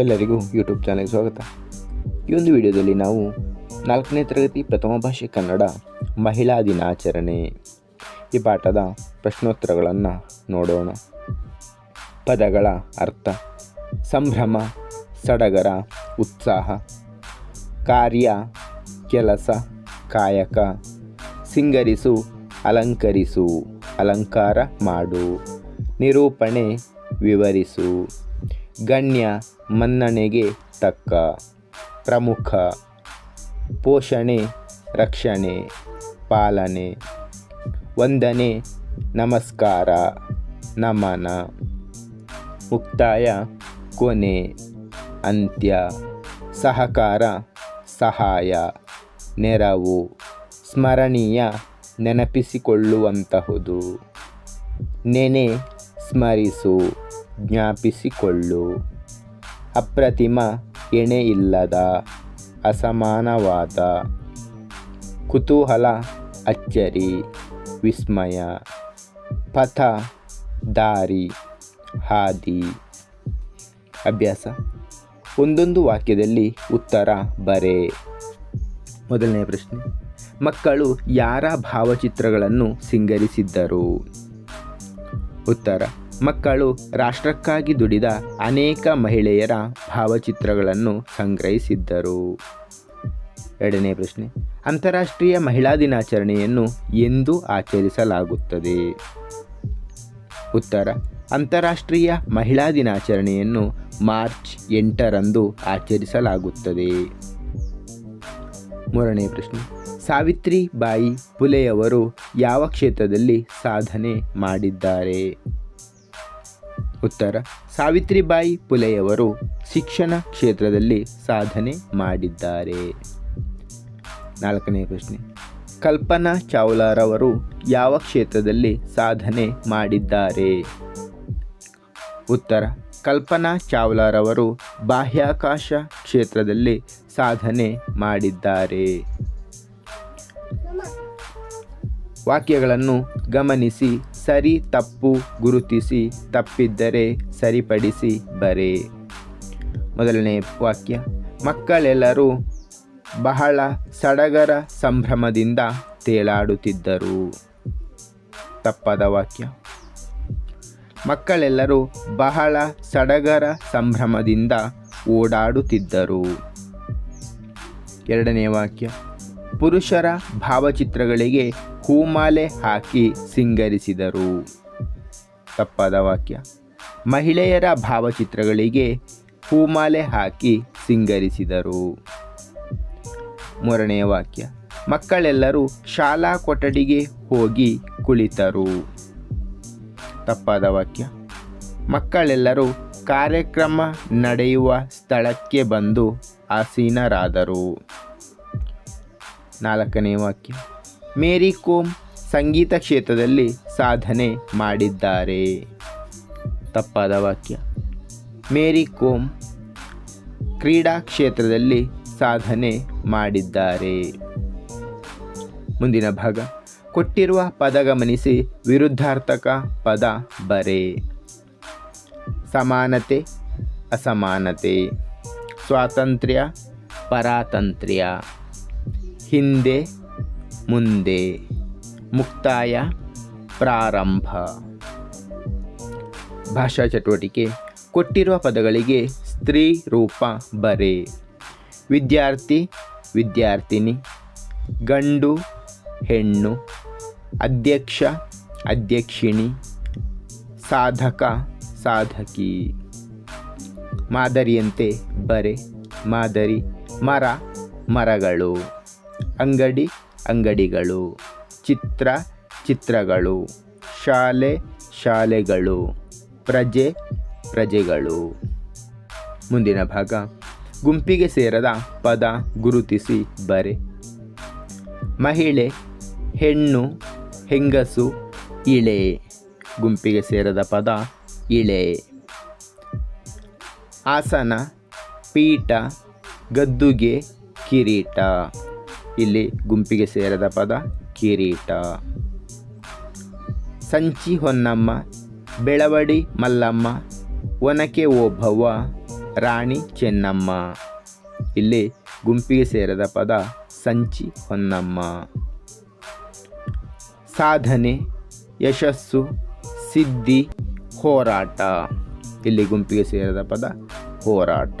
ಎಲ್ಲರಿಗೂ ಯೂಟ್ಯೂಬ್ ಚಾನಲ್ಗೆ ಸ್ವಾಗತ. ಈ ಒಂದು ವಿಡಿಯೋದಲ್ಲಿ ನಾವು ನಾಲ್ಕನೇ ತರಗತಿ ಪ್ರಥಮ ಭಾಷೆ ಕನ್ನಡ ಮಹಿಳಾ ದಿನಾಚರಣೆ ಈ ಪಾಠದ ಪ್ರಶ್ನೋತ್ತರಗಳನ್ನು ನೋಡೋಣ. ಪದಗಳ ಅರ್ಥ, ಸಂಭ್ರಮ, ಸಡಗರ, ಉತ್ಸಾಹ, ಕಾರ್ಯ, ಕೆಲಸ, ಕಾಯಕ, ಸಿಂಗರಿಸು, ಅಲಂಕರಿಸು, ಅಲಂಕಾರ ಮಾಡು, ನಿರೂಪಣೆ, ವಿವರಿಸು. ಗಣ್ಯ ಮನ್ನಣೆಗೆ ತಕ್ಕ ಪ್ರಮುಖ ಪೋಷಣೆ, ರಕ್ಷಣೆ, ಪಾಲನೆ, ವಂದನೆ, ನಮಸ್ಕಾರ, ನಮನ, ಮುಕ್ತಾಯ, ಕೊನೆ, ಅಂತ್ಯ, ಸಹಕಾರ, ಸಹಾಯ, ನೆರವು, ಸ್ಮರಣೀಯ, ನೆನಪಿಸಿಕೊಳ್ಳುವಂತಹುದು. ನೆನೆ ಸ್ಮರಿಸು. ಜ್ಞಾಪಿಸಿಕೊಳ್ಳು ಅಪ್ರತಿಮ ಇಲ್ಲದ, ಅಸಮಾನವಾದ. ಕುತೂಹಲ, ಅಚ್ಚರಿ, ವಿಸ್ಮಯ. ಪಥ, ದಾರಿ, ಹಾದಿ. ಅಭ್ಯಾಸ. ಒಂದೊಂದು ವಾಕ್ಯದಲ್ಲಿ ಉತ್ತರ ಬರೆ. ಮೊದಲನೆಯ ಪ್ರಶ್ನೆ. ಮಕ್ಕಳು ಯಾರ ಭಾವಚಿತ್ರಗಳನ್ನು ಸಿಂಗರಿಸಿದ್ದರು? ಉತ್ತರ. ಮಕ್ಕಳು ರಾಷ್ಟ್ರಕ್ಕಾಗಿ ದುಡಿದ ಅನೇಕ ಮಹಿಳೆಯರ ಭಾವಚಿತ್ರಗಳನ್ನು ಸಂಗ್ರಹಿಸಿದ್ದರು. ಎರಡನೇ ಪ್ರಶ್ನೆ, ಅಂತಾರಾಷ್ಟ್ರೀಯ ಮಹಿಳಾ ದಿನಾಚರಣೆಯನ್ನು ಎಂದು ಆಚರಿಸಲಾಗುತ್ತದೆ. ಉತ್ತರ, ಅಂತಾರಾಷ್ಟ್ರೀಯ ಮಹಿಳಾ ದಿನಾಚರಣೆಯನ್ನು ಮಾರ್ಚ್ ಎಂಟರಂದು ಆಚರಿಸಲಾಗುತ್ತದೆ. ಮೂರನೇ ಪ್ರಶ್ನೆ ಸಾವಿತ್ರಿ ಬಾಯಿ ಪುಲೆಯವರು ಯಾವ ಕ್ಷೇತ್ರದಲ್ಲಿ ಸಾಧನೆ ಮಾಡಿದ್ದಾರೆ? ಉತ್ತರ, ಸಾವಿತ್ರಿಬಾಯಿ ಪುಲೆಯವರು ಶಿಕ್ಷಣ ಕ್ಷೇತ್ರದಲ್ಲಿ ಸಾಧನೆ ಮಾಡಿದ್ದಾರೆ. ನಾಲ್ಕನೇ ಪ್ರಶ್ನೆ, ಕಲ್ಪನಾ ಚಾವ್ಲಾರವರು ಯಾವ ಕ್ಷೇತ್ರದಲ್ಲಿ ಸಾಧನೆ ಮಾಡಿದ್ದಾರೆ? ಉತ್ತರ, ಕಲ್ಪನಾ ಚಾವ್ಲಾರವರು ಬಾಹ್ಯಾಕಾಶ ಕ್ಷೇತ್ರದಲ್ಲಿ ಸಾಧನೆ ಮಾಡಿದ್ದಾರೆ. ವಾಕ್ಯಗಳನ್ನು ಗಮನಿಸಿ. ಸರಿ ತಪ್ಪು ಗುರುತಿಸಿ, ತಪ್ಪಿದ್ದರೆ ಸರಿಪಡಿಸಿ ಬರೆ. ಮೊದಲನೇ ವಾಕ್ಯ. ಮಕ್ಕಳೆಲ್ಲರೂ ಬಹಳ ಸಡಗರ ಸಂಭ್ರಮದಿಂದ ತೇಲಾಡುತ್ತಿದ್ದರು. ತಪ್ಪದ ವಾಕ್ಯ. ಮಕ್ಕಳೆಲ್ಲರೂ ಬಹಳ ಸಡಗರ ಸಂಭ್ರಮದಿಂದ ಓಡಾಡುತ್ತಿದ್ದರು. ಎರಡನೇ ವಾಕ್ಯ. ಪುರುಷರ ಭಾವಚಿತ್ರಗಳಿಗೆ ಹೂಮಾಲೆ ಹಾಕಿ ಸಿಂಗರಿಸಿದರು. ತಪ್ಪಾದ ವಾಕ್ಯ. ಮಹಿಳೆಯರ ಭಾವಚಿತ್ರಗಳಿಗೆ ಹೂಮಾಲೆ ಹಾಕಿ ಸಿಂಗರಿಸಿದರು. ಮೂರನೆಯ ವಾಕ್ಯ. ಮಕ್ಕಳೆಲ್ಲರೂ ಶಾಲಾ ಕೊಠಡಿಗೆ ಹೋಗಿ ಕುಳಿತರು. ತಪ್ಪಾದ ವಾಕ್ಯ. ಮಕ್ಕಳೆಲ್ಲರೂ ಕಾರ್ಯಕ್ರಮ ನಡೆಯುವ ಸ್ಥಳಕ್ಕೆ ಬಂದು ಆಸೀನರಾದರು. ನಾಲ್ಕನೇ ವಾಕ್ಯ. ಮೇರಿ ಕೋಮ್ ಸಂಗೀತ ಕ್ಷೇತ್ರದಲ್ಲಿ ಸಾಧನೆ ಮಾಡಿದ್ದಾರೆ. ತಪ್ಪಾದ ವಾಕ್ಯ. ಮೇರಿ ಕೋಮ್ ಕ್ರೀಡಾ ಕ್ಷೇತ್ರದಲ್ಲಿ ಸಾಧನೆ ಮಾಡಿದ್ದಾರೆ. ಮುಂದಿನ ಭಾಗ. ಕೊಟ್ಟಿರುವ ಪದ ಗಮನಿಸಿ ವಿರುದ್ಧಾರ್ಥಕ ಪದ ಬರೆ. ಸಮಾನತೆ, ಅಸಮಾನತೆ. ಸ್ವಾತಂತ್ರ್ಯ, ಪರಾತಂತ್ರ್ಯ. ಹಿಂದೆ ಮುಂದೆ ಮುಕ್ತಾಯ ಪ್ರಾರಂಭ. ಭಾಷಾ ಚಟುವಟಿಕೆ ಕೊಟ್ಟಿರುವ ಪದಗಳಿಗೆ ಸ್ತ್ರೀ ರೂಪ ಬರೆ. ವಿದ್ಯಾರ್ಥಿ, ವಿದ್ಯಾರ್ಥಿನಿ, ಗಂಡು, ಹೆಣ್ಣು, ಅಧ್ಯಕ್ಷ, ಅಧ್ಯಕ್ಷಿಣಿ, ಸಾಧಕ, ಸಾಧಕಿ. ಮಾದರಿಯಂತೆ ಬರೆ, ಮಾದರಿ, ಮರ, ಮರಗಳು. ಅಂಗಡಿ ಅಂಗಡಿಗಳು, ಚಿತ್ರ, ಚಿತ್ರಗಳು, ಶಾಲೆ, ಶಾಲೆಗಳು, ಪ್ರಜೆ, ಪ್ರಜೆಗಳು. ಮುಂದಿನ ಭಾಗ. ಗುಂಪಿಗೆ ಸೇರದ ಪದ ಗುರುತಿಸಿ ಬರೆ. ಮಹಿಳೆ, ಹೆಣ್ಣು, ಹೆಂಗಸು, ಇಳೆ. ಗುಂಪಿಗೆ ಸೇರದ ಪದ ಇಳೆ. ಆಸನ, ಪೀಠ, ಗದ್ದುಗೆ, ಕಿರೀಟ. ಇಲ್ಲಿ ಗುಂಪಿಗೆ ಸೇರದ ಪದ ಕಿರೀಟ. ಸಂಚಿ ಹೊನ್ನಮ್ಮ, ಬೆಳವಡಿ ಮಲ್ಲಮ್ಮ, ಒನಕೆ ಓಬವ್ವ, ರಾಣಿ ಚೆನ್ನಮ್ಮ. ಇಲ್ಲಿ ಗುಂಪಿಗೆ ಸೇರದ ಪದ ಸಂಚಿ ಹೊನ್ನಮ್ಮ. ಸಾಧನೆ, ಯಶಸ್ಸು, ಸಿದ್ಧಿ, ಹೋರಾಟ. ಇಲ್ಲಿ ಗುಂಪಿಗೆ ಸೇರಿದ ಪದ ಹೋರಾಟ.